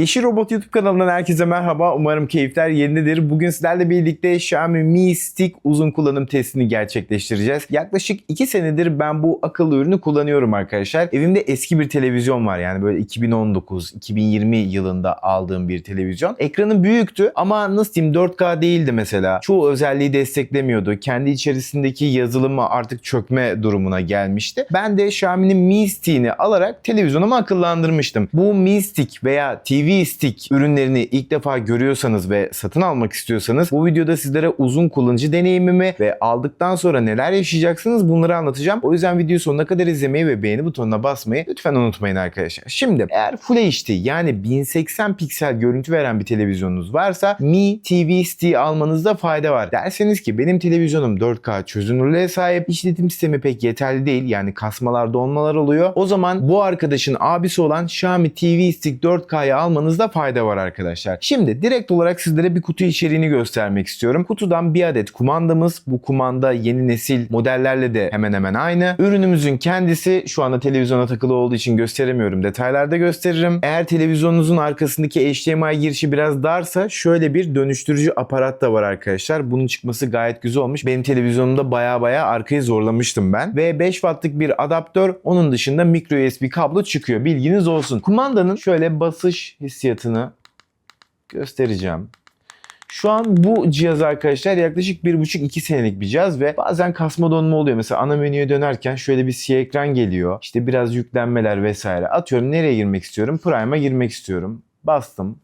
Yeşil Robot YouTube kanalından herkese merhaba. Umarım keyifler yerindedir. Bugün sizlerle birlikte Xiaomi Mi Stick uzun kullanım testini gerçekleştireceğiz. Yaklaşık 2 senedir ben bu akıllı ürünü kullanıyorum arkadaşlar. Evimde eski bir televizyon var yani böyle 2019-2020 yılında aldığım bir televizyon. Ekranı büyüktü ama nasıl diyeyim 4K değildi mesela. Çoğu özelliği desteklemiyordu. Kendi içerisindeki yazılımı artık çökme durumuna gelmişti. Ben de Xiaomi'nin Mi Stick'ini alarak televizyonumu akıllandırmıştım. Bu Mi Stick veya TV Stick ürünlerini ilk defa görüyorsanız ve satın almak istiyorsanız bu videoda sizlere uzun kullanıcı deneyimimi ve aldıktan sonra neler yaşayacaksınız bunları anlatacağım. O yüzden videoyu sonuna kadar izlemeyi ve beğeni butonuna basmayı lütfen unutmayın arkadaşlar. Şimdi eğer Full HD yani 1080 piksel görüntü veren bir televizyonunuz varsa Mi TV Stick almanızda fayda var. Derseniz ki benim televizyonum 4K çözünürlüğe sahip işletim sistemi pek yeterli değil yani kasmalar donmalar oluyor. O zaman bu arkadaşın abisi olan Xiaomi TV Stick 4K'yı almanızda fayda var arkadaşlar. Şimdi direkt olarak sizlere bir kutu içeriğini göstermek istiyorum. Kutudan bir adet kumandamız. Bu kumanda yeni nesil modellerle de hemen hemen aynı. Ürünümüzün kendisi şu anda televizyona takılı olduğu için gösteremiyorum. Detaylarda gösteririm. Eğer televizyonunuzun arkasındaki HDMI girişi biraz darsa şöyle bir dönüştürücü aparat da var arkadaşlar. Bunun çıkması gayet güzel olmuş. Benim televizyonumda baya baya arkayı zorlamıştım ben. Ve 5 wattlık bir adaptör. Onun dışında micro USB kablo çıkıyor. Bilginiz olsun. Kumandanın şöyle basış hissiyatını göstereceğim. Şu an bu cihaz arkadaşlar yaklaşık 1,5-2 senelik bir cihaz ve bazen kasma donma oluyor. Mesela ana menüye dönerken şöyle bir siyah ekran geliyor. İşte biraz yüklenmeler vesaire. Atıyorum nereye girmek istiyorum? Prime'a girmek istiyorum. Bastım.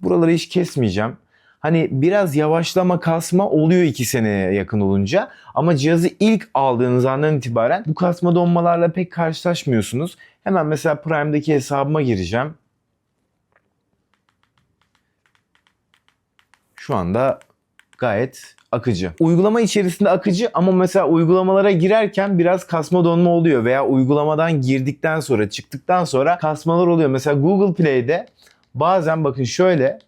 Buraları hiç kesmeyeceğim. Hani biraz yavaşlama kasma oluyor 2 seneye yakın olunca. Ama cihazı ilk aldığınız andan itibaren bu kasma donmalarla pek karşılaşmıyorsunuz. Hemen mesela Prime'daki hesabıma gireceğim. Şu anda gayet akıcı. Uygulama içerisinde akıcı ama mesela uygulamalara girerken biraz kasma donma oluyor veya uygulamadan girdikten sonra çıktıktan sonra kasmalar oluyor. Mesela Google Play'de bazen bakın şöyle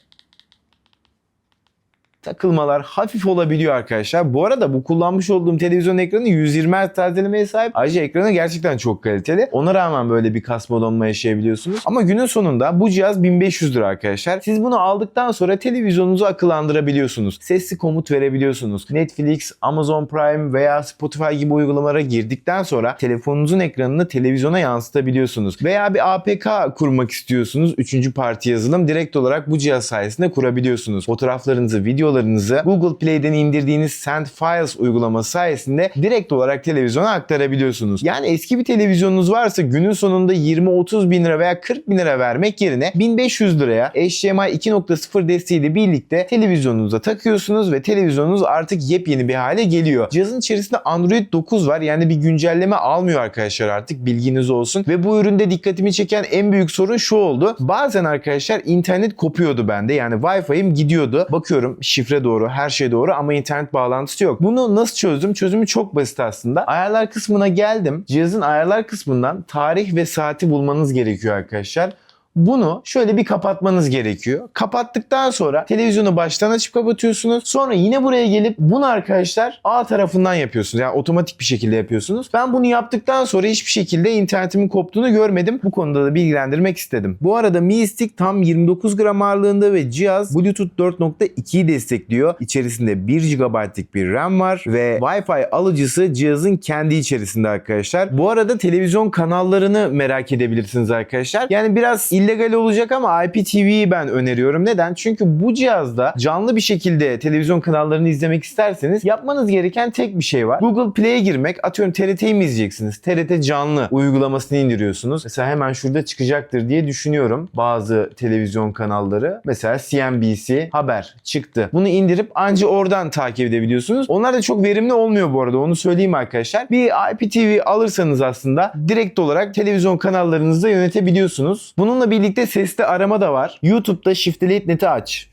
takılmalar hafif olabiliyor arkadaşlar. Bu arada bu kullanmış olduğum televizyon ekranı 120 Hz tazelemeye sahip. Ayrıca ekranı gerçekten çok kaliteli. Ona rağmen böyle bir kasma donma yaşayabiliyorsunuz. Ama günün sonunda bu cihaz 1500 lira arkadaşlar. Siz bunu aldıktan sonra televizyonunuzu akıllandırabiliyorsunuz. Sesli komut verebiliyorsunuz. Netflix, Amazon Prime veya Spotify gibi uygulamalara girdikten sonra telefonunuzun ekranını televizyona yansıtabiliyorsunuz. Veya bir APK kurmak istiyorsunuz. Üçüncü parti yazılım direkt olarak bu cihaz sayesinde kurabiliyorsunuz. Fotoğraflarınızı, videolarınızı Google Play'den indirdiğiniz Send Files uygulaması sayesinde direkt olarak televizyona aktarabiliyorsunuz. Yani eski bir televizyonunuz varsa günün sonunda 20-30 bin lira veya 40 bin lira vermek yerine 1500 liraya HDMI 2.0 desteğiyle birlikte televizyonunuza takıyorsunuz ve televizyonunuz artık yepyeni bir hale geliyor. Cihazın içerisinde Android 9 var yani bir güncelleme almıyor arkadaşlar artık bilginiz olsun. Ve bu üründe dikkatimi çeken en büyük sorun şu oldu. Bazen arkadaşlar internet kopuyordu bende yani Wi-Fi'm gidiyordu. Bakıyorum şifre doğru, her şey doğru ama internet bağlantısı yok. Bunu nasıl çözdüm? Çözümü çok basit aslında. Ayarlar kısmına geldim. Cihazın ayarlar kısmından tarih ve saati bulmanız gerekiyor arkadaşlar. Bunu şöyle bir kapatmanız gerekiyor. Kapattıktan sonra televizyonu baştan açıp kapatıyorsunuz. Sonra yine buraya gelip bunu arkadaşlar A tarafından yapıyorsunuz. Yani otomatik bir şekilde yapıyorsunuz. Ben bunu yaptıktan sonra hiçbir şekilde internetimin koptuğunu görmedim. Bu konuda da bilgilendirmek istedim. Bu arada Mi Stick tam 29 gram ağırlığında ve cihaz Bluetooth 4.2'yi destekliyor. İçerisinde 1 GB'lik bir RAM var ve Wi-Fi alıcısı cihazın kendi içerisinde arkadaşlar. Bu arada televizyon kanallarını merak edebilirsiniz arkadaşlar. Yani biraz illegal olacak ama IPTV'yi ben öneriyorum. Neden? Çünkü bu cihazda canlı bir şekilde televizyon kanallarını izlemek isterseniz yapmanız gereken tek bir şey var. Google Play'e girmek. Atıyorum TRT'yi mi izleyeceksiniz? TRT canlı uygulamasını indiriyorsunuz. Mesela hemen şurada çıkacaktır diye düşünüyorum. Bazı televizyon kanalları. Mesela CNBC haber çıktı. Bunu indirip anca oradan takip edebiliyorsunuz. Onlar da çok verimli olmuyor bu arada. Onu söyleyeyim arkadaşlar. Bir IPTV alırsanız aslında direkt olarak televizyon kanallarınızı da yönetebiliyorsunuz. Bununla birlikte sesli arama da var. YouTube'da Shift'li Net'i aç.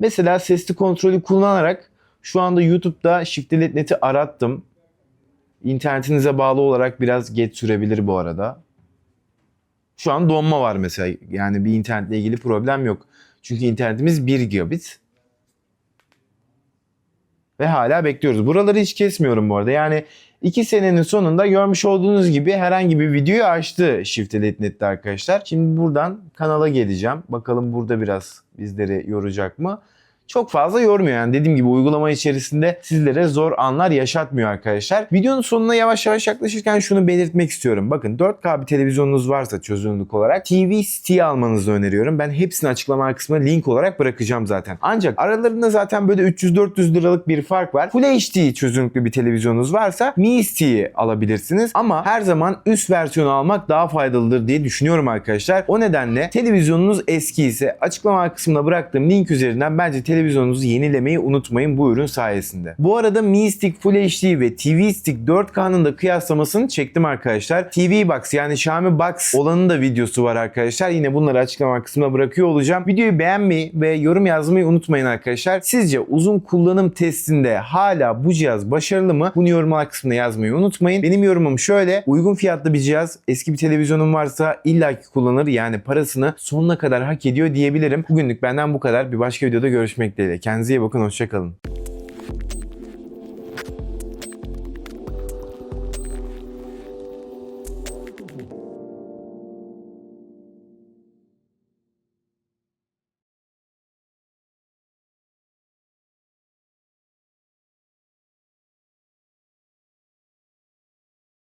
Mesela sesli kontrolü kullanarak şu anda YouTube'da Shift'li Net'i arattım. İnternetinize bağlı olarak biraz geç sürebilir bu arada. Şu an donma var mesela. Yani bir internetle ilgili problem yok. Çünkü internetimiz 1 gigabit. Ve hala bekliyoruz. Buraları hiç kesmiyorum bu arada. Yani 2 senenin sonunda görmüş olduğunuz gibi herhangi bir videoyu açtı Shift.net'te arkadaşlar. Şimdi buradan kanala geleceğim. Bakalım burada biraz bizleri yoracak mı? Çok fazla yormuyor yani dediğim gibi uygulama içerisinde sizlere zor anlar yaşatmıyor arkadaşlar. Videonun sonuna yavaş yavaş yaklaşırken şunu belirtmek istiyorum. Bakın 4K bir televizyonunuz varsa çözünürlük olarak TV Stick almanızı öneriyorum. Ben hepsini açıklama kısmına link olarak bırakacağım zaten. Ancak aralarında zaten böyle 300-400 liralık bir fark var. Full HD çözünürlüklü bir televizyonunuz varsa Mi Stick'i alabilirsiniz. Ama her zaman üst versiyonu almak daha faydalıdır diye düşünüyorum arkadaşlar. O nedenle televizyonunuz eski ise açıklama kısmına bıraktığım link üzerinden bence televizyonunuzu yenilemeyi unutmayın bu ürün sayesinde. Bu arada Mi Stick Full HD ve TV Stick 4K'nın da kıyaslamasını çektim arkadaşlar. TV Box yani Xiaomi Box olanın da videosu var arkadaşlar. Yine bunları açıklama kısmına bırakıyor olacağım. Videoyu beğenmeyi ve yorum yazmayı unutmayın arkadaşlar. Sizce uzun kullanım testinde hala bu cihaz başarılı mı? Bunu yorumlar kısmına yazmayı unutmayın. Benim yorumum şöyle. Uygun fiyatlı bir cihaz. Eski bir televizyonum varsa illaki kullanır. Yani parasını sonuna kadar hak ediyor diyebilirim. Bugünlük benden bu kadar. Bir başka videoda görüşmek dileğiyle. Kendinize iyi bakın. Hoşçakalın.